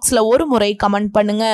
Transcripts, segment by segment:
பாக்ஸில் ஒரு முறை கமெண்ட் பண்ணுங்க.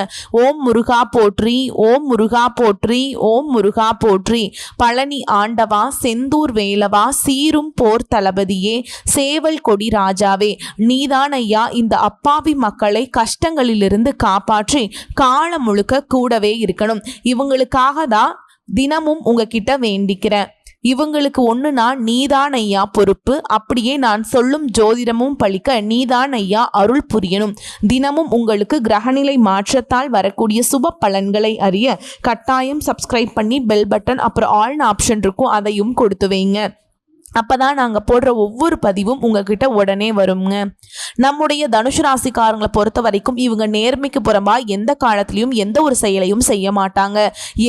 ஓம் முருகா போற்றி ஓம் முருகா போற்றி ஓம் முருகா போற்றி. பழனி ஆண்டவா செந்தூர் வேலவா சீரும் போர் தளபதியே சேவல் கொடி ராஜாவே நீதான் ஐயா இந்த அப்பாவி மக்களை கஷ்டங்களிலிருந்து காப்பாற்றி காலம் முழுக்க கூடவே இருக்கணும். இவங்களுக்காக தான் தினமும் உங்ககிட்ட வேண்டிக்கிறேன். இவங்களுக்கு ஒன்றுனா நீதான் ஐயா பொறுப்பு. அப்படியே நான் சொல்லும் ஜோதிடமும் பழிக்க நீதான் ஐயா அருள் புரியணும். தினமும் உங்களுக்கு கிரகநிலை மாற்றத்தால் வரக்கூடிய சுப பலன்களை அறிய கட்டாயம் சப்ஸ்கிரைப் பண்ணி பெல் பட்டன் அப்புறம் ஆல்னு ஆப்ஷன் இருக்கும் அதையும் கொடுத்து வைங்க. அப்போ தான் நாங்கள் போடுற ஒவ்வொரு பதிவும் உங்ககிட்ட உடனே வருங்க. நம்முடைய தனுஷு ராசிக்காரங்களை பொறுத்த வரைக்கும் இவங்க நேர்மைக்கு புறம்பாக எந்த காலத்திலையும் எந்த ஒரு செயலையும் செய்ய மாட்டாங்க.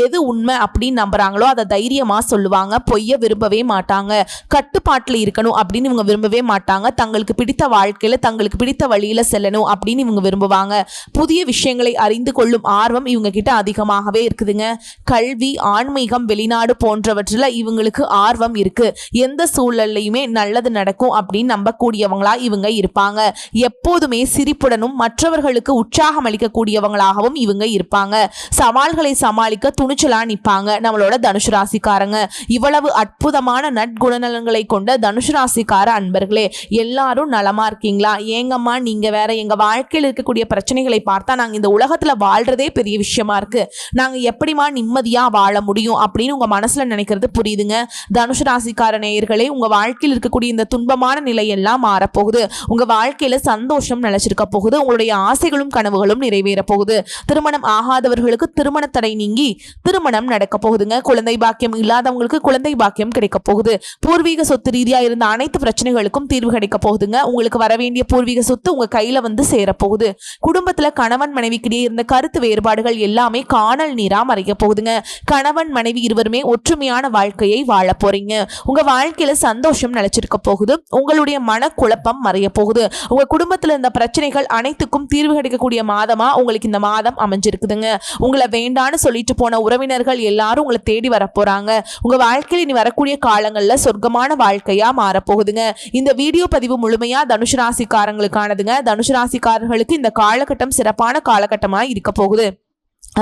எது உண்மை அப்படின்னு நம்புகிறாங்களோ அதை தைரியமாக சொல்லுவாங்க. பொய்ய விரும்பவே மாட்டாங்க. கட்டுப்பாட்டில் இருக்கணும் அப்படின்னு இவங்க விரும்பவே மாட்டாங்க. தங்களுக்கு பிடித்த வாழ்க்கையில் தங்களுக்கு பிடித்த வழியில் செல்லணும் அப்படின்னு இவங்க விரும்புவாங்க. புதிய விஷயங்களை அறிந்து கொள்ளும் ஆர்வம் இவங்க கிட்ட அதிகமாகவே இருக்குதுங்க. கல்வி ஆன்மீகம் வெளிநாடு போன்றவற்றில் இவங்களுக்கு ஆர்வம் இருக்குது எந்த சூழல்லையுமே நல்லது நடக்கும் அப்படின்னு நம்பக்கூடியவங்களா இவங்க இருப்பாங்க. எப்போதுமே சிரிப்புடனும் மற்றவர்களுக்கு உற்சாகம் அளிக்கக்கூடியவங்களாகவும் இவங்க இருப்பாங்க. சவால்களை சமாளிக்க துணிச்சலா நிற்பாங்க நம்மளோட தனுஷ் ராசிக்காரங்க. இவ்வளவு அற்புதமான நட்குணநலன்களை கொண்ட தனுஷ் ராசிக்கார அன்பர்களே எல்லாரும் நலமா இருக்கீங்களா? ஏங்கம்மா நீங்க வேற எங்க வாழ்க்கையில் இருக்கக்கூடிய பிரச்சனைகளை பார்த்தா நாங்க இந்த உலகத்துல வாழ்றதே பெரிய விஷயமா இருக்கு. நாங்க எப்படிமா நிம்மதியா வாழ முடியும் அப்படின்னு உங்க மனசுல நினைக்கிறது புரியுதுங்க. தனுஷ் ராசிக்கார நேயர்கள் உங்க வாழ்க்கையில் இருக்கக்கூடிய இந்த துன்பமான நிலை எல்லாம் மாறப்போகுது. உங்க வாழ்க்கையில சந்தோஷம் நிலைச்சிருக்க போகுது. உங்களுடைய ஆசைகளும் கனவுகளும் நிறைவேற போகுது. திருமணம் ஆகாதவர்களுக்கு திருமண தடை நீங்கி திருமணம் நடக்க போகுதுங்க. குழந்தை பாக்கியம் இல்லாதவங்களுக்கு குழந்தை பாக்கியம் கிடைக்க போகுது. பூர்வீக சொத்து ரீதியா இருந்த அனைத்து பிரச்சனைகளுக்கும் தீர்வு கிடைக்க போகுதுங்க. உங்களுக்கு வர வேண்டிய பூர்வீக சொத்து உங்க கையில வந்து சேரப்போகுது குடும்பத்துல கணவன் மனைவிக்கிடையே இருந்த கருத்து வேறுபாடுகள் எல்லாமே காணல் நீரா மறைய போகுதுங்க. கணவன் மனைவி இருவருமே ஒற்றுமையான வாழ்க்கையை வாழ போறீங்க. உங்க வாழ்க்கையில சந்தோஷம் நிலைச்சிருக்க போகுது. உங்களுடைய மனக்குழப்பம் மறைய போகுது. உங்க குடும்பத்துல இருந்த பிரச்சனைகள் அனைத்துக்கும் தீர்வு கிடைக்கக்கூடிய மாதமா உங்களுக்கு இந்த மாதம் அமைஞ்சிருக்குதுங்க. உங்களை வேண்டான்னு சொல்லிட்டு போன உறவினர்கள் எல்லாரும் உங்களை தேடி வர போறாங்க. உங்க வாழ்க்கையில் இனி வரக்கூடிய காலங்கள்ல சொர்க்கமான வாழ்க்கையா மாறப்போகுதுங்க இந்த வீடியோ பதிவு முழுமையா தனுஷ் ராசிக்காரங்களுக்கானதுங்க. தனுஷ் ராசிக்காரர்களுக்கு இந்த காலகட்டம் சிறப்பான காலகட்டமா இருக்க போகுது.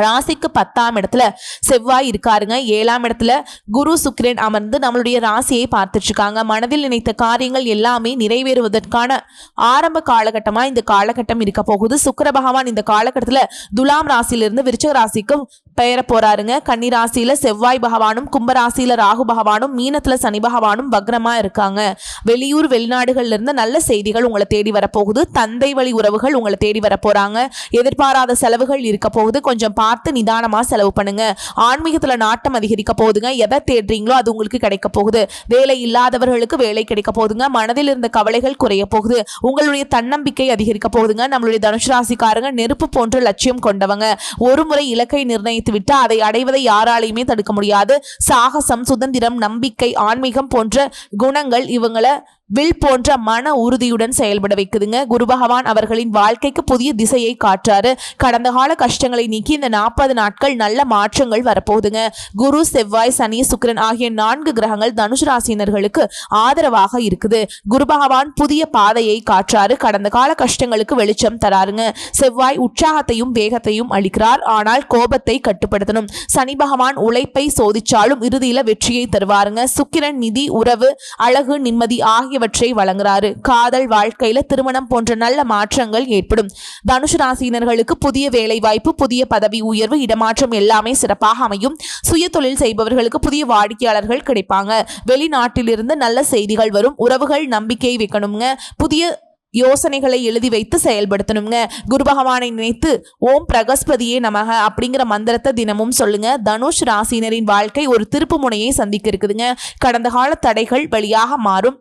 ராசிக்கு பத்தாம் இடத்துல செவ்வாய் இருக்காருங்க. ஏழாம் இடத்துல குரு சுக்கிரன் அமர்ந்து நம்மளுடைய ராசியை பார்த்துட்டு இருக்காங்க மனதில் நினைத்த காரியங்கள் எல்லாமே நிறைவேறுவதற்கான ஆரம்ப காலகட்டமாக இந்த காலகட்டம் இருக்க போகுது. சுக்கர பகவான் இந்த காலகட்டத்தில் துலாம் ராசியிலிருந்து விருச்சக ராசிக்கும் பெயர போறாருங்க. கன்னி ராசியில செவ்வாய் பகவானும் கும்பராசியில ராகு பகவானும் மீனத்துல சனி பகவானும் வக்ரமா இருக்காங்க. வெளியூர் வெளிநாடுகள்ல இருந்து நல்ல செய்திகள் உங்களை தேடி வரப்போகுது. தந்தை வழி உறவுகள் உங்களை தேடி வர போறாங்க எதிர்பாராத செலவுகள் இருக்க போகுது. கொஞ்சம் பார்த்து நிதானமாக செலவு பண்ணுங்க. ஆன்மீகத்தில் நாட்டம் அதிகரிக்க போகுதுங்க. எதை தேடுறீங்களோ அது உங்களுக்கு கிடைக்க போகுது. வேலை இல்லாதவர்களுக்கு வேலை கிடைக்க போகுதுங்க. மனதில் இருந்த கவலைகள் குறைய போகுது. உங்களுடைய தன்னம்பிக்கை அதிகரிக்க போகுதுங்க. நம்மளுடைய தனுஷ் ராசிக்காரங்க நெருப்பு போன்ற லட்சியம் கொண்டவங்க. ஒரு முறை இலக்கை நிர்ணயித்து விட்டு அதை அடைவதை யாராலையுமே தடுக்க முடியாது. சாகசம் சுதந்திரம் நம்பிக்கை ஆன்மீகம் போன்ற குணங்கள் இவங்களை வில் போன்ற மன உறுதியுடன் செயல்பட வைக்குதுங்க. குரு பகவான் அவர்களின் வாழ்க்கைக்கு புதிய திசையை காற்றாரு கடந்த கால கஷ்டங்களை நீக்கி இந்த நாற்பது நாட்கள் நல்ல மாற்றங்கள் வரப்போகுதுங்க. குரு செவ்வாய் சனி சுக்கிரன் ஆகிய நான்கு கிரகங்கள் தனுஷ் ராசினர்களுக்கு ஆதரவாக இருக்குது. குரு பகவான் புதிய பாதையை காற்றாரு கடந்த கால கஷ்டங்களுக்கு வெளிச்சம் தராருங்க. செவ்வாய் உற்சாகத்தையும் வேகத்தையும் அளிக்கிறார். ஆனால் கோபத்தை கட்டுப்படுத்தணும். சனி பகவான் உழைப்பை சோதிச்சாலும் இறுதியில வெற்றியை தருவாருங்க. சுக்கிரன் நிதி உறவு அழகு நிம்மதி ஆகிய ஆகியவற்றை வழங்குறாரு. காதல் வாழ்க்கையில திருமணம் போன்ற நல்ல மாற்றங்கள் ஏற்படும். தனுஷ் ராசியினர்களுக்கு புதிய வேலை வாய்ப்பு புதிய பதவி உயர்வு இடமாற்றம் எல்லாமே சிறப்பாக அமையும். சுய தொழில் செய்பவர்களுக்கு புதிய வாடிக்கையாளர்கள் கிடைப்பாங்க. வெளிநாட்டிலிருந்து நல்ல செய்திகள் வரும். உறவுகள் நம்பிக்கை வைக்கணுங்க புதிய யோசனைகளை எழுதி வைத்து செயல்படுத்தணுங்க குரு பகவானை நினைத்து ஓம் பிரகஸ்பதியே நமக அப்படிங்கிற மந்திரத்தை தினமும் சொல்லுங்க. தனுஷ் ராசினரின் வாழ்க்கை ஒரு திருப்பு முனையை சந்திக்க இருக்குதுங்க. கடந்த கால தடைகள் வழியாக மாறும்.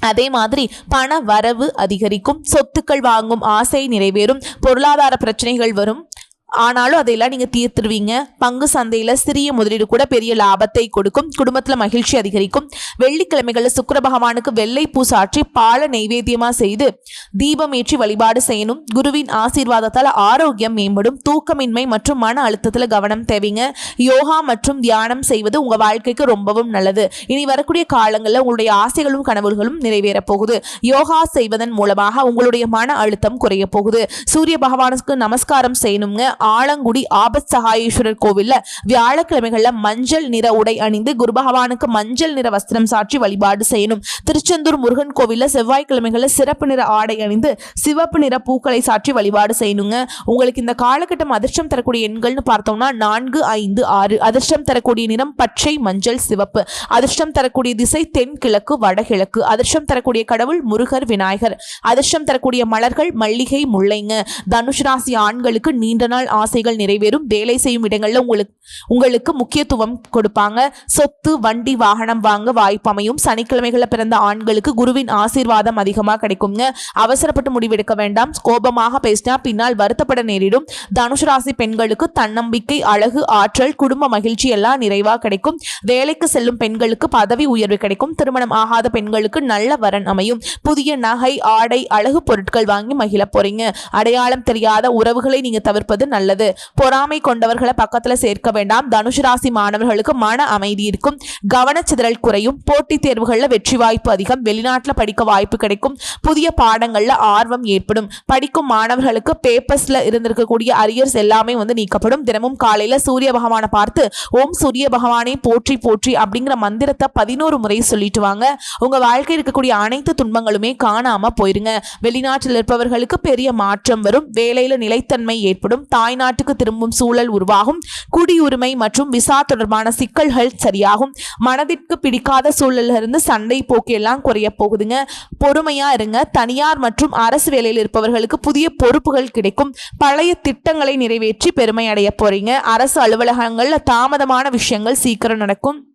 அதே மாதிரி பண வரவு அதிகரிக்கும் சொத்துக்கள் வாங்கும் ஆசை நிறைவேறும் பொருளாதார பிரச்சனைகள் வரும். ஆனாலும் அதையெல்லாம் நீங்க தீர்த்துருவீங்க. பங்கு சந்தையில சிறிய முதலீடு கூட பெரிய லாபத்தை கொடுக்கும். குடும்பத்துல மகிழ்ச்சி அதிகரிக்கும். வெள்ளிக்கிழமைகள்ல சுக்கர பகவானுக்கு வெள்ளை பூசாற்றி பால நைவேத்தியமா செய்து தீபம் ஏற்றி வழிபாடு செய்யணும். குருவின் ஆசீர்வாதத்தால் ஆரோக்கியம் மேம்படும். தூக்கமின்மை மற்றும் மன அழுத்தத்துல கவனம் தேவைங்க. யோகா மற்றும் தியானம் செய்வது உங்க வாழ்க்கைக்கு ரொம்பவும் நல்லது. இனி வரக்கூடிய காலங்களில் உங்களுடைய ஆசைகளும் கனவுகளும் நிறைவேறப் போகுது. யோகா செய்வதன் மூலமாக உங்களுடைய மன அழுத்தம் குறைய போகுது. சூரிய பகவானுக்கு நமஸ்காரம் செய்யணுங்க. ஆலங்குடி ஆபத் சகாயேஸ்வரர் கோவில்ல வியாழக்கிழமைகள்ல மஞ்சள் நிற உடை அணிந்து குரு பகவானுக்கு மஞ்சள் நிற வஸ்திரம் சாற்றி வழிபாடு செய்யணும். திருச்செந்தூர் முருகன் கோவில்ல செவ்வாய்க்கிழமைகள்ல சிறப்பு நிற ஆடை அணிந்து சிவப்பு நிற பூக்களை சாற்றி வழிபாடு செய்யணுங்க. உங்களுக்கு இந்த காலகட்டம் அதிர்ஷ்டம் தரக்கூடிய எண்கள்னு பார்த்தோம்னா நான்கு ஐந்து ஆறு. அதிர்ஷ்டம் தரக்கூடிய நிறம் பச்சை மஞ்சள் சிவப்பு. அதிர்ஷ்டம் தரக்கூடிய திசை தென் கிழக்கு வடகிழக்கு அதிர்ஷ்டம் தரக்கூடிய கடவுள் முருகர் விநாயகர். அதிர்ஷ்டம் தரக்கூடிய மலர்கள் மல்லிகை முல்லைங்க. தனுஷ் ராசி ஆண்களுக்கு நீண்ட நாள் ஆசைகள் நிறைவேறும். வேலை செய்யும் இடங்கள்ல உங்களுக்கு உங்களுக்கு முக்கியத்துவம் கொடுப்பாங்க. சொத்து வண்டி வாகனம் வாங்க வாய்ப்பு அமையும். சனிக்கிழமைகளில் பிறந்த ஆண்களுக்கு குருவின் ஆசீர்வாதம் அதிகமாக கிடைக்குங்க அவசரப்பட்டு முடிவெடுக்க வேண்டாம். கோபமாக பேசினா பின்னால் வருத்தப்பட நேரிடும். தனுஷ் ராசி பெண்களுக்கு தன்னம்பிக்கை அழகு ஆற்றல் குடும்ப மகிழ்ச்சி எல்லாம் நிறைவாக கிடைக்கும். வேலைக்கு செல்லும் பெண்களுக்கு பதவி உயர்வு கிடைக்கும். திருமணம் ஆகாத பெண்களுக்கு நல்ல வரன் அமையும். புதிய நகை ஆடை அழகு பொருட்கள் வாங்கி மகிழ போறீங்க. அடையாளம் தெரியாத உறவுகளை நீங்க தவிர்ப்பது நல்லது. பொறாமை கொண்டவர்களை பக்கத்துல சேர்க்க வேண்டாம். தனுஷ் ராசி மாணவர்களுக்கு மன அமைதி இருக்கும். கவனச்சிதறல் குறையும். போட்டித் தேர்வுகள்ல வெற்றி வாய்ப்பு அதிகம். வெளிநாட்டுல படிக்க வாய்ப்பு கிடைக்கும். புதிய பாடங்கள்ல ஆர்வம் ஏற்படும். படிக்கும் மாணவர்களுக்கு பேப்பர்ஸ்ல இருந்திருக்கக்கூடிய அரியர்ஸ் எல்லாமே வந்து நீக்கப்படும். தினமும் காலையில சூரிய பகவானை பார்த்து ஓம் சூரிய பகவானே போற்றி போற்றி அப்படிங்கிற மந்திரத்தை பதினோரு முறை சொல்லிட்டு வாங்க. உங்க வாழ்க்கையில் இருக்கக்கூடிய அனைத்து துன்பங்களுமே காணாம போயிருங்க. வெளிநாட்டில் இருப்பவர்களுக்கு பெரிய மாற்றம் வரும். வேலையில நிலைத்தன்மை ஏற்படும். தாய் தாய்நாட்டுக்கு திரும்பும் சூழல் உருவாகும். குடியுரிமை மற்றும் விசா தொடர்பான சிக்கல்கள் சரியாகும். மனதிற்கு பிடிக்காத சூழலிலிருந்து சண்டை போக்கு எல்லாம் குறைய போகுதுங்க. பொறுமையா இருங்க. தனியார் மற்றும் அரசு வேலையில் இருப்பவர்களுக்கு புதிய பொறுப்புகள் கிடைக்கும். பழைய திட்டங்களை நிறைவேற்றி பெருமை அடைய போறீங்க. அரசு அலுவலகங்கள்ல தாமதமான விஷயங்கள் சீக்கிரம் நடக்கும்.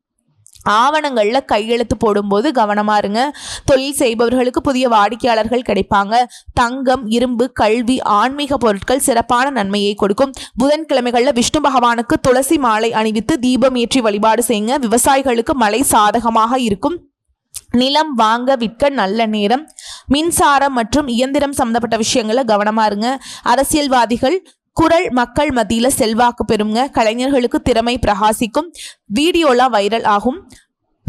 ஆவணங்களில் கையெழுத்து போடும்போது கவனமாக இருங்க. தொழில் செய்பவர்களுக்கு புதிய வாடிக்கையாளர்கள் கிடைப்பாங்க. தங்கம் இரும்பு கல்வி ஆன்மீக பொருட்கள் சிறப்பான நன்மையை கொடுக்கும். புதன்கிழமைகளில் விஷ்ணு பகவானுக்கு துளசி மாலை அணிவித்து தீபம் ஏற்றி வழிபாடு செய்யுங்க. விவசாயிகளுக்கு மழை சாதகமாக இருக்கும். நிலம் வாங்க விற்க நல்ல நேரம். மின்சாரம் மற்றும் இயந்திரம் சம்பந்தப்பட்ட விஷயங்களை கவனமாக இருங்க. அரசியல்வாதிகள் குரல் மக்கள் மத்தியில செல்வாக்கு பெறுங்க கலைஞர்களுக்கு திறமை பிரகாசிக்கும். வீடியோலாம் வைரல் ஆகும்.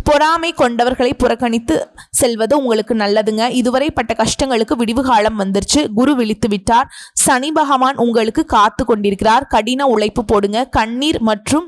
பொறாமை கொண்டவர்களை புறக்கணித்து செல்வது உங்களுக்கு நல்லதுங்க. இதுவரை பட்ட கஷ்டங்களுக்கு விடிவு காலம் வந்துருச்சு. குரு விழித்து விட்டார். சனி பகவான் உங்களுக்கு காத்து கொண்டிருக்கிறார். கடின உழைப்பு போடுங்க. கண்ணீர் மற்றும்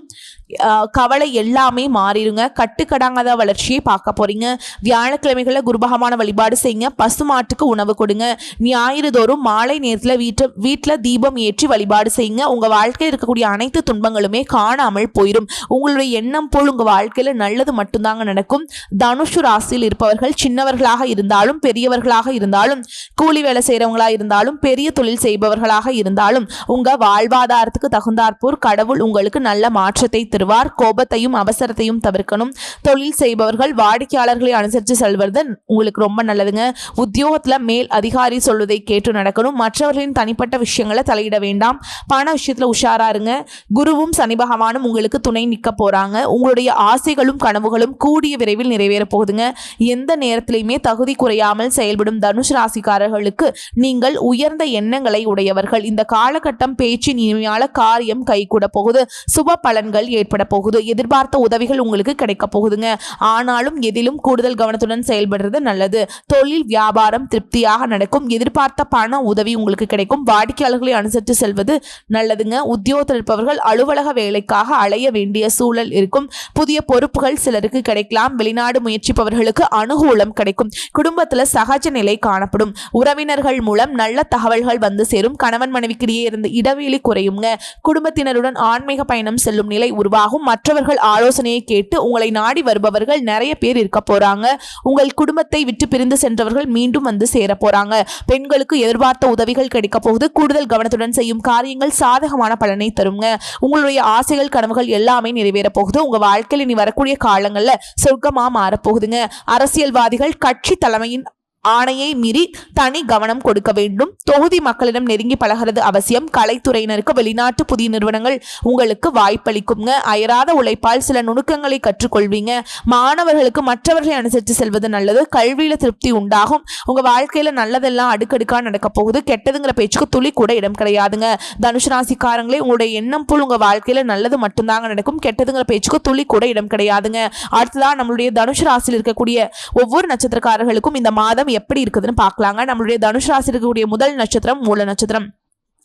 கவலை எல்லாமே மாறிடுங்க. கட்டுக்கடாங்காத வளர்ச்சியை பார்க்க போறீங்க. வியாழக்கிழமைகளில் குருபகமான வழிபாடு செய்யுங்க. பசுமாட்டுக்கு உணவு கொடுங்க. ஞாயிறு தோறும் மாலை நேரத்தில் வீட்டு வீட்டில் தீபம் ஏற்றி வழிபாடு செய்யுங்க. உங்க வாழ்க்கையில் இருக்கக்கூடிய அனைத்து துன்பங்களுமே காணாமல் போயிடும் உங்களுடைய எண்ணம் போல் உங்க வாழ்க்கையில் நல்லது மட்டும்தாங்க நடக்கும். தனுஷு ராசியில் இருப்பவர்கள் சின்னவர்களாக இருந்தாலும் பெரியவர்களாக இருந்தாலும் கூலி வேலை செய்கிறவங்களா இருந்தாலும் பெரிய தொழில் செய்பவர்களாக இருந்தாலும் உங்க வாழ்வாதாரத்துக்கு தகுந்தாற்போர் கடவுள் உங்களுக்கு நல்ல மாற்றத்தை பெறுவார் கோபத்தையும் அவசரத்தையும் தவிர்க்கணும். தொழில் செய்பவர்கள் வாடிக்கையாளர்களை அனுசரித்து செல்வது உங்களுக்கு ரொம்ப நல்லதுங்க. உத்தியோகத்துல மேல் அதிகாரி சொல்வதை கேட்டு நடக்கணும். மற்றவர்களின் தனிப்பட்ட விஷயங்களை தலையிட வேண்டாம். பண விஷயத்துல உஷாரா இருங்க. குருவும் சனி பகவானும் உங்களுக்கு துணை நிற்க போறாங்க. உங்களுடைய ஆசைகளும் கனவுகளும் கூடிய விரைவில் நிறைவேற போகுதுங்க. எந்த நேரத்திலையுமே தகுதி குறையாமல் செயல்படும் தனுஷ் ராசிக்காரர்களுக்கு நீங்கள் உயர்ந்த எண்ணங்களை உடையவர்கள். இந்த காலகட்டம் பேச்சின் இனிமையான காரியம் கைகூட போகுது. சுப பலன்கள் ஏற்பட போகுது எதிர்பார்த்த உதவிகள் உங்களுக்கு கிடைக்க போகுதுங்க. ஆனாலும் எதிலும் கூடுதல் கவனத்துடன் செயல்படுறது நல்லது. தொழில் வியாபாரம் திருப்தியாக நடக்கும். எதிர்பார்த்த பண உதவி உங்களுக்கு கிடைக்கும். வாடிக்கையாளர்களை அனுசரித்து செல்வது நல்லதுங்க. உத்தியோகத்தில் இருப்பவர்கள் அலுவலக வேலைக்காக அலைய வேண்டிய சூழல் இருக்கும். புதிய பொறுப்புகள் சிலருக்கு கிடைக்கலாம். வெளிநாடு முயற்சிப்பவர்களுக்கு அனுகூலம் கிடைக்கும். குடும்பத்துல சகஜ நிலை காணப்படும். உறவினர்கள் மூலம் நல்ல தகவல்கள் வந்து சேரும். கணவன் மனைவிக்கிடையே இருந்த இடைவெளி குறையுங்க. குடும்பத்தினருடன் ஆன்மீக பயணம் செல்லும் நிலை உருவாகும். உருவாகும் மற்றவர்கள் ஆலோசனையை கேட்டு உங்களை நாடி வருபவர்கள் நிறைய பேர் இருக்க போறாங்க. உங்கள் குடும்பத்தை விட்டு பிரிந்து சென்றவர்கள் மீண்டும் வந்து சேர போறாங்க. பெண்களுக்கு எதிர்பார்த்த உதவிகள் கிடைக்க போகுது. கூடுதல் கவனத்துடன் செய்யும் காரியங்கள் சாதகமான பலனை தருங்க. உங்களுடைய ஆசைகள் கனவுகள் எல்லாமே நிறைவேற போகுது. உங்க வாழ்க்கையில் இனி வரக்கூடிய காலங்கள்ல சொர்க்கமா மாறப்போகுதுங்க அரசியல்வாதிகள் கட்சி தலைமையின் ஆணையை மீறி தனி கவனம் கொடுக்க வேண்டும். தொகுதி மக்களிடம் நெருங்கி பழகிறது அவசியம். கலைத்துறையினருக்கு வெளிநாட்டு புதிய நிறுவனங்கள் உங்களுக்கு வாய்ப்பளிக்குங்க. அயராத உழைப்பால் சில நுணுக்கங்களை கற்றுக்கொள்வீங்க. மாணவர்களுக்கு மற்றவர்களை அனுசரித்து செல்வது நல்லது. கல்வியில திருப்தி உண்டாகும். உங்க வாழ்க்கையில நல்லதெல்லாம் அடுக்கடுக்கா நடக்க போகுது. கெட்டதுங்கிற பேச்சுக்கு துளி கூட இடம் கிடையாதுங்க. தனுஷ் ராசிக்காரங்களே உங்களுடைய எண்ணம் போல் உங்க வாழ்க்கையில நல்லது மட்டும்தாங்க நடக்கும். கெட்டதுங்கிற பேச்சுக்கு துளி கூட இடம் கிடையாதுங்க. அடுத்ததான் நம்மளுடைய தனுஷ் ராசியில் இருக்கக்கூடிய ஒவ்வொரு நட்சத்திரக்காரர்களுக்கும் இந்த மாதம் எப்படி இருக்குதுன்னு பார்க்கலாங்க. நம்மளுடைய தனுஷ் ராசி இருக்கக்கூடிய முதல் நட்சத்திரம் மூல நட்சத்திரம்.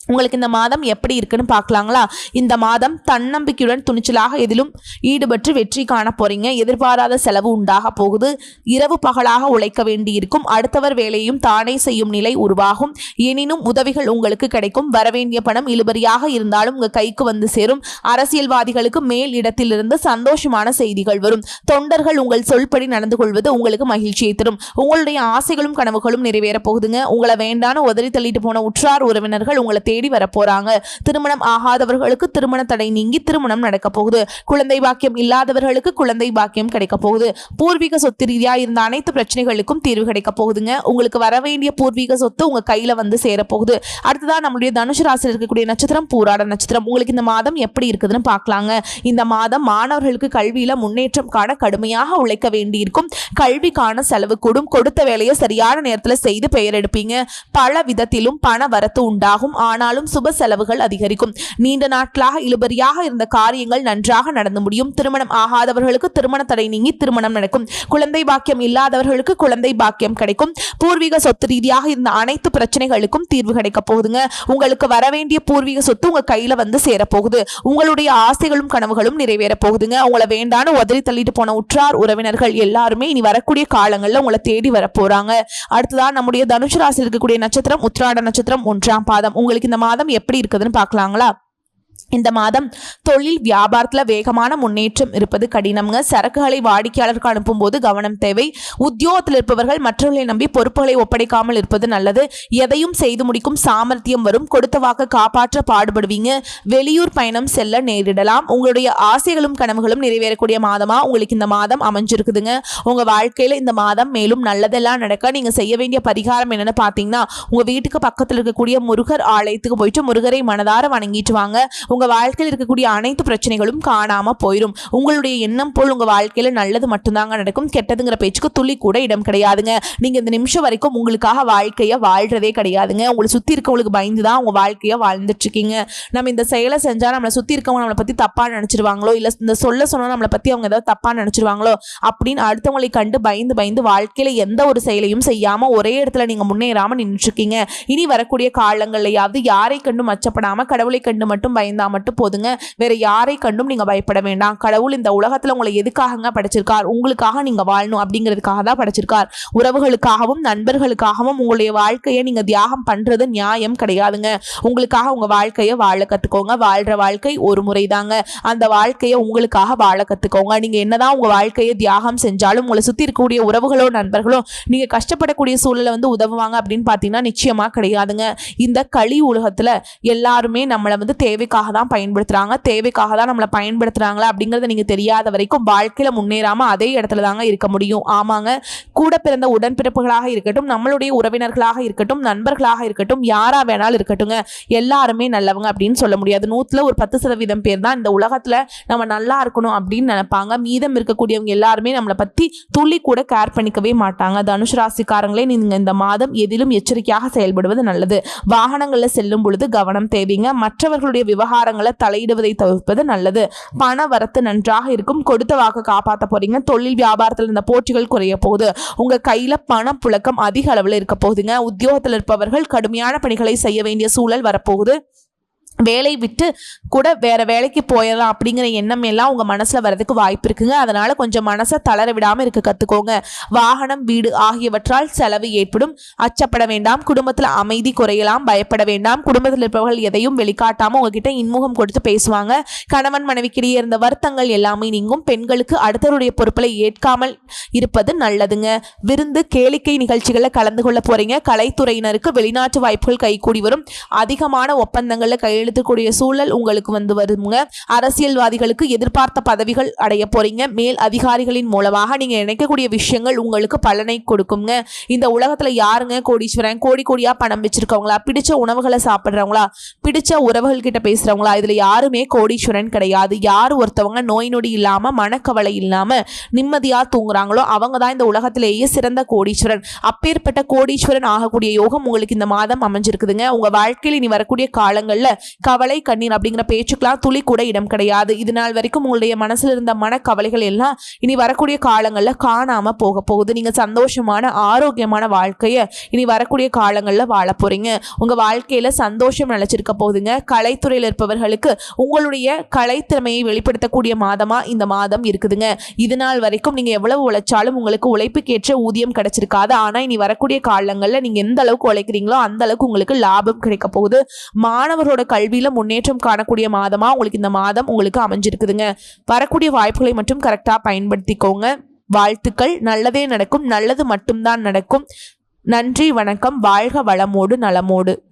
உங்களுக்கு இந்த மாதம் எப்படி இருக்குன்னு பார்க்கலாங்களா? இந்த மாதம் தன்னம்பிக்கையுடன் துணிச்சலாக எதிலும் ஈடுபட்டு வெற்றி காண போறீங்க. எதிர்பாராத செலவு உண்டாக போகுது. இரவு பகலாக உழைக்க வேண்டியிருக்கும். அடுத்தவர் வேலையும் தானே செய்யும் நிலை உருவாகும். எனினும் உதவிகள் உங்களுக்கு கிடைக்கும். வரவேண்டிய பணம் இழுபறியாக இருந்தாலும் உங்க கைக்கு வந்து சேரும். அரசியல்வாதிகளுக்கு மேல் இடத்திலிருந்து சந்தோஷமான செய்திகள் வரும். தொண்டர்கள் உங்கள் சொல்படி நடந்து கொள்வது உங்களுக்கு மகிழ்ச்சியை தரும். உங்களுடைய ஆசைகளும் கனவுகளும் நிறைவேற போகுதுங்க. உங்களை வேண்டான உதறி தள்ளிட்டு போன உற்றார் உறவினர்கள் உங்களை தேடி வரப்போறாங்க. திருமணம் ஆகாதவர்களுக்கு திருமண தடை நீங்கி திருமணம் நடக்க போகுது. குழந்தை பாக்கியம் இல்லாதவர்களுக்கு குழந்தை பாக்கியம் கிடைக்க போகுது. பூர்வீக சொத்து ரீதியா இருந்த அனைத்து பிரச்சனைகளுக்கும் தீர்வு கிடைக்க போகுதுங்க. உங்களுக்கு வர வேண்டிய பூர்வீக சொத்து உங்க கையில வந்து சேரப்போகுது அடுத்ததான் அடுத்ததா நம்மளுடைய தனுசு ராசியில் இருக்கக்கூடிய நட்சத்திரம் பூராட நட்சத்திரம். உங்களுக்கு இந்த மாதம் எப்படி இருக்குதுன்னு பார்க்கலாங்க. இந்த மாதம் மாணவர்களுக்கு கல்வியில முன்னேற்றம் காண கடுமையாக உழைக்க வேண்டியிருக்கும். கல்விக்கான செலவு கூடும். கொடுத்த வேலையை சரியான நேரத்துல செய்து பெயர் எடுப்பீங்க. பல விதத்திலும் பண வரத்து உண்டாகும். ஆனாலும் சுப செலவுகள் அதிகரிக்கும். நீண்ட நாட்களாக இழுபறியாக இருந்த காரியங்கள் நன்றாக நடந்து முடியும். திருமணம் ஆகாதவர்களுக்கு திருமண தடை நீங்கி திருமணம் நடக்கும். குழந்தை பாக்கியம் இல்லாதவர்களுக்கு குழந்தை பாக்கியம் கிடைக்கும். பூர்வீக சொத்து ரீதியாக இருந்த அனைத்து பிரச்சனைகளுக்கும் தீர்வு கிடைக்க போகுதுங்க. உங்களுக்கு வரவேண்டிய பூர்வீக சொத்து உங்க கையில வந்து சேரப்போகுது. உங்களுடைய ஆசைகளும் கனவுகளும் நிறைவேற போகுதுங்க. உங்களை வேண்டான்னு உதறி தள்ளிட்டு போன உற்றார் உறவினர்கள் எல்லாருமே இனி வரக்கூடிய காலங்களில் உங்களை தேடி வர போறாங்க. அடுத்ததான் நம்முடைய தனுஷ் ராசியில் இருக்கக்கூடிய நட்சத்திரம் உத்ராட நட்சத்திரம் ஒன்றாம் பாதம். உங்களுக்கு இந்த மாதம் எப்படி இருக்குதுன்னு பார்க்கலாங்களா? இந்த மாதம் தொழில் வியாபாரத்தில் வேகமான முன்னேற்றம் இருப்பது கடினம்ங்க. சரக்குகளை வாடிக்கையாளருக்கு அனுப்பும்போது கவனம் தேவை. உத்தியோகத்தில் இருப்பவர்கள் மற்றவர்களை நம்பி பொறுப்புகளை ஒப்படைக்காமல் இருப்பது நல்லது. எதையும் செய்து முடிக்கும் சாமர்த்தியம் வரும். கொடுத்த வாக்க காப்பாற்ற பாடுபடுவீங்க. வெளியூர் பயணம் செல்ல நேரிடலாம். உங்களுடைய ஆசைகளும் கனவுகளும் நிறைவேறக்கூடிய மாதமா உங்களுக்கு இந்த மாதம் அமைஞ்சிருக்குதுங்க. உங்க வாழ்க்கையில இந்த மாதம் மேலும் நல்லதெல்லாம் நடக்க நீங்க செய்ய வேண்டிய பரிகாரம் என்னன்னு பாத்தீங்கன்னா உங்க வீட்டுக்கு பக்கத்தில் இருக்கக்கூடிய முருகர் ஆலயத்துக்கு போயிட்டு முருகரை மனதார வணங்கிட்டு வாங்க. உங்கள் வாழ்க்கையில் இருக்கக்கூடிய அனைத்து பிரச்சனைகளும் காணாம போயிடும் உங்களுடைய எண்ணம் போல் உங்கள் வாழ்க்கையில் நல்லது மட்டும்தாங்க நடக்கும். கெட்டதுங்கிற பேச்சுக்கு துளி கூட இடம் கிடையாதுங்க. நீங்கள் இந்த நிமிஷம் வரைக்கும் உங்களுக்காக வாழ்க்கையை வாழ்கிறதே கிடையாதுங்க. உங்களை சுற்றி இருக்கவங்களுக்கு பயந்து தான் உங்கள் வாழ்க்கையை வாழ்ந்துட்டுருக்கீங்க. நம்ம இந்த செயலை செஞ்சால் நம்மளை சுற்றி இருக்கவங்க நம்மளை பற்றி தப்பாக நினச்சிருவாங்களோ இல்லை இந்த சொல்ல சொன்னால் நம்மளை பற்றி அவங்க ஏதாவது தப்பாக நினச்சிருவாங்களோ அப்படின்னு அடுத்தவங்களை கண்டு பயந்து பயந்து வாழ்க்கையில் எந்த ஒரு செயலையும் செய்யாமல் ஒரே இடத்துல நீங்கள் முன்னேறாமல் நின்றுட்டுருக்கீங்க இனி வரக்கூடிய காலங்கள்லையாவது யாரை கண்டும் மச்சப்படாமல் கடவுளை கண்டு மட்டும் இருந்தால் மட்டும் போதுங்க. வேற யாரை கண்டும் நீங்க பயப்பட வேண்டாம். கடவுள் இந்த உலகத்துல உங்களை எதுக்காகங்க படைச்சிருக்கார்? உங்களுக்காக நீங்க வாழணும் அப்படிங்கிறதுக்காக தான் படைச்சிருக்கார். உறவுகளுக்காகவும் நண்பர்களுக்காகவும் உங்களுடைய வாழ்க்கையை நீங்க தியாகம் பண்றது நியாயம் கிடையாதுங்க. உங்களுக்காக உங்க வாழ்க்கையை வாழ கத்துக்கோங்க. வாழ்கிற வாழ்க்கை ஒரு முறை தாங்க அந்த வாழ்க்கையை உங்களுக்காக வாழ கத்துக்கோங்க. நீங்க என்னதான் உங்கள் வாழ்க்கையை தியாகம் செஞ்சாலும் உங்களை சுற்றி இருக்கக்கூடிய உறவுகளோ நண்பர்களோ நீங்கள் கஷ்டப்படக்கூடிய சூழலை வந்து உதவுவாங்க அப்படின்னு பார்த்தீங்கன்னா நிச்சயமாக கிடையாதுங்க. இந்த களி உலகத்துல எல்லாருமே நம்மளை வந்து தேவைக்காக தான் பயன்படுத்துறாங்க. தேவைக்காக தான் நம்மளை பயன்படுத்துகிறாங்களா அப்படிங்கறத நீங்க தெரியாத வரைக்கும் வாழ்க்கையில் முன்னேறாமல் அதே இடத்துல தாங்க இருக்க முடியும். ஆமாங்க. கூட பிறந்த உடன்பிறப்புகளாக இருக்கட்டும் நம்மளுடைய உறவினர்களாக இருக்கட்டும் நண்பர்களாக இருக்கட்டும் யாராக வேணாலும் இருக்கட்டும்ங்க எல்லாருமே நல்லவங்க அப்படின்னு சொல்ல முடியாது. நூற்றில் ஒரு பத்து சதவீதம் பேர் தான் இந்த உலகத்துல நம்ம நல்லா இருக்கணும் அப்படின்னு நினைப்பாங்க. மீதம் இருக்கக்கூடியவங்க எல்லாருமே நம்மளை பத்தி துள்ளி கூட கேர் பண்ணிக்கவே மாட்டாங்க. தனுஷ் ராசிக்காரங்களே நீங்கள் இந்த மாதம் எதிலும் எச்சரிக்கையாக செயல்படுவது நல்லது. வாகனங்களில் செல்லும் பொழுது கவனம் தேவைங்க. மற்றவர்களுடைய விவகாரம் விவகாரங்களை தலையிடுவதை தவிர்ப்பது நல்லது. பண வரத்து நன்றாக இருக்கும். கொடுத்த வாக்கு காப்பாற்ற போறீங்க. தொழில் வியாபாரத்தில் இருந்த போட்டிகள் குறைய போகுது. உங்க கையில பண புழக்கம் அதிக அளவில் இருக்க போகுதுங்க. உத்தியோகத்தில் இருப்பவர்கள் கடுமையான பணிகளை செய்ய வேண்டிய சூழல் வரப்போகுது. வேலை விட்டு கூட வேற வேலைக்கு போயிடலாம் அப்படிங்கிற எண்ணம் எல்லாம் உங்க மனசுல வர்றதுக்கு வாய்ப்பு இருக்குங்க. அதனால கொஞ்சம் மனசை தளர விடாம இருக்க கத்துக்கோங்க. வாகனம் வீடு ஆகியவற்றால் செலவு ஏற்படும். அச்சப்பட வேண்டாம். குடும்பத்துல அமைதி குறையலாம். பயப்பட வேண்டாம். குடும்பத்தில் இருப்பவர்கள் எதையும் வெளிக்காட்டாம உங்ககிட்ட இன்முகம் கொடுத்து பேசுவாங்க. கணவன் மனைவிக்கிடையே இருந்த வருத்தங்கள் எல்லாமே நீங்கும். பெண்களுக்கு அடுத்தவருடைய பொறுப்பில் ஏற்காமல் இருப்பது நல்லதுங்க. விருந்து கேளிக்கை நிகழ்ச்சிகளில் கலந்து கொள்ள போறீங்க. கலைத்துறையினருக்கு வெளிநாட்டு வாய்ப்புகள் கைகூடி வரும். அதிகமான ஒப்பந்தங்களில் எழுதக்கூடிய சூழல் உங்களுக்கு வந்து வருங்க. அரசியல்வாதிகளுக்கு எதிர்பார்த்த பதவிகள் அடைய போறீங்க. மேல் அதிகாரிகளின் மூலமாக நீங்க நினைக்கக்கூடிய விஷயங்கள் உங்களுக்கு பலனை கொடுக்குங்க. இந்த உலகத்துல யாருங்க கோடீஸ்வரன்? கோடி கோடியா பணம் வச்சிருக்கவங்களா? பிடிச்ச உணவுகளை சாப்பிட்றவங்களா? பிடிச்ச உறவுகள் கிட்ட பேசுறவங்களா? இதுல யாருமே கோடீஸ்வரன் கிடையாது. யார் ஒருத்தவங்க நோய் நொடி இல்லாம மனக்கவலை இல்லாம நிம்மதியா தூங்குறாங்களோ அவங்க தான் இந்த உலகத்திலேயே சிறந்த கோடீஸ்வரன். அப்பேற்பட்ட கோடீஸ்வரன் ஆகக்கூடிய யோகம் உங்களுக்கு இந்த மாதம் அமைஞ்சிருக்குதுங்க. உங்க வாழ்க்கையில் இனி வரக்கூடிய காலங்கள்ல கவலை கண்ணீர் அப்படிங்கிற பேச்சுக்கெல்லாம் துளி கூட இடம் கிடையாது. இது நாள் வரைக்கும் உங்களுடைய மனசுல இருந்த மனக்கவலைகள் எல்லாம் இனி வரக்கூடிய காலங்களில் காணாமல் போக போகுது. நீங்க சந்தோஷமான ஆரோக்கியமான வாழ்க்கையை இனி வரக்கூடிய காலங்களில் வாழ போகிறீங்க உங்க வாழ்க்கையில சந்தோஷம் நினைச்சிருக்க போகுதுங்க. கலைத்துறையில் இருப்பவர்களுக்கு உங்களுடைய கலைத்திறமையை வெளிப்படுத்தக்கூடிய மாதமா இந்த மாதம் இருக்குதுங்க. இது நாள் வரைக்கும் நீங்க எவ்வளவு உழைச்சாலும் உங்களுக்கு உழைப்புக்கேற்ற ஊதியம் கிடைச்சிருக்காது. ஆனால் இனி வரக்கூடிய காலங்களில் நீங்க எந்த அளவுக்கு உழைக்கிறீங்களோ அந்த அளவுக்கு உங்களுக்கு லாபம் கிடைக்க போகுது. மாணவரோட கல்வியில் முன்னேற்றம் காணக்கூடிய மாதமாக உங்களுக்கு இந்த மாதம் உங்களுக்கு அமைஞ்சிருக்குதுங்க. வரக்கூடிய வாய்ப்புகளை மட்டும் கரெக்டாக பயன்படுத்திக்கோங்க. வாழ்த்துக்கள். நல்லதே நடக்கும். நல்லது மட்டும்தான் நடக்கும். நன்றி வணக்கம். வாழ்க வளமோடு நலமோடு.